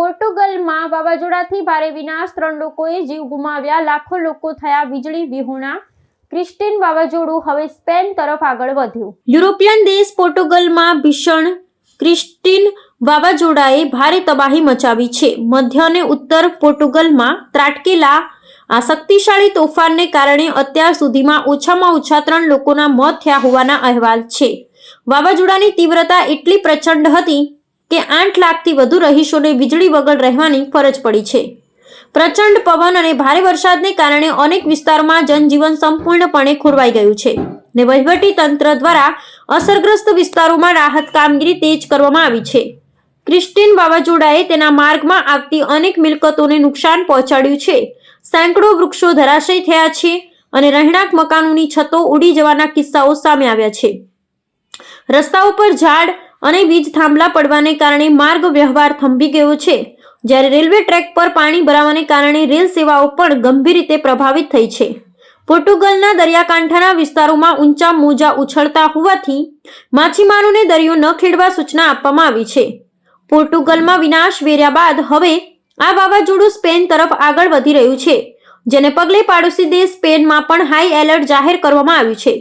પોર્ટુગલમાં વાવાઝોડાથી ભારે વિનાશ. ત્રણ લોકોએ જીવ ગુમાવ્યા. લાખો લોકો થયા વીજળી વિહોણા. ક્રિસ્ટીન વાવાઝોડું હવે સ્પેન તરફ આગળ વધ્યું. યુરોપિયન દેશ પોર્ટુગલમાં ભીષણ ક્રિસ્ટીન વાવાઝોડાએ ભારે તબાહી મચાવી છે. મધ્ય અને ઉત્તર પોર્ટુગલમાં ત્રાટકેલા આ શક્તિશાળી તોફાનને કારણે અત્યાર સુધીમાં ઓછામાં ઓછા ત્રણ લોકોના મોત થયા હોવાના અહેવાલ છે. વાવાઝોડાની તીવ્રતા એટલી પ્રચંડ હતી કે આઠ લાખથી વધુ રહીશોને વીજળી વગર રહેવાની ફરજ પડી છે. પ્રચંડ પવન અને ભારે વરસાદને કારણે અનેક વિસ્તારોમાં જનજીવન સંપૂર્ણપણે ખોરવાઈ ગયું છે ને વહીવટી તંત્ર દ્વારા અસરગ્રસ્ત વિસ્તારોમાં રાહત કામગીરી તેજ કરવામાં આવી છે. ક્રિસ્ટીન વાવાઝોડાએ તેના માર્ગમાં આવતી અનેક મિલકતોને નુકસાન પહોંચાડ્યું છે. સેંકડો વૃક્ષો ધરાશય થયા છે અને રહેણાંક મકાનોની છતો ઉડી જવાના કિસ્સાઓ સામે આવ્યા છે. રસ્તાઓ પર ઝાડ અને વીજ થાંભલા પડવાને કારણે માર્ગ વ્યવહાર થંભી ગયો છે. જ્યારે રેલવે ટ્રેક પર પાણી ભરાવાને કારણે રેલ સેવાઓ પણ ગંભીર રીતે પ્રભાવિત થઈ છે. પોર્ટુગલના દરિયાકાંઠાના વિસ્તારોમાં ઊંચા મોજા ઉછળતા હોવાથી માછીમારોને દરિયો ન ખેડવા સૂચના આપવામાં આવી છે. પોર્ટુગલમાં વિનાશ વેર્યા બાદ હવે આ વાવાઝોડું સ્પેન તરફ આગળ વધી રહ્યું છે, જેને પગલે પાડોશી દેશ સ્પેનમાં પણ હાઈ એલર્ટ જાહેર કરવામાં આવ્યું છે.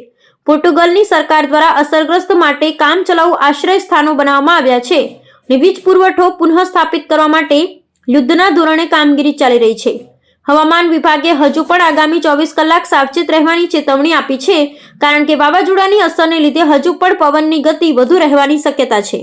પોર્ટુગલની સરકાર દ્વારા અસરગ્રસ્ત માટે કામચલાઉ આશ્રય સ્થાનો બનાવવામાં આવ્યા છે. અને વીજ પુરવઠો પુનઃસ્થાપિત કરવા માટે યુદ્ધના ધોરણે કામગીરી ચાલી રહી છે. હવામાન વિભાગે હજુ પણ આગામી ચોવીસ કલાક સાવચેત રહેવાની ચેતવણી આપી છે, કારણ કે વાવાઝોડાની અસરને લીધે હજુ પણ પવનની ગતિ વધુ રહેવાની શક્યતા છે.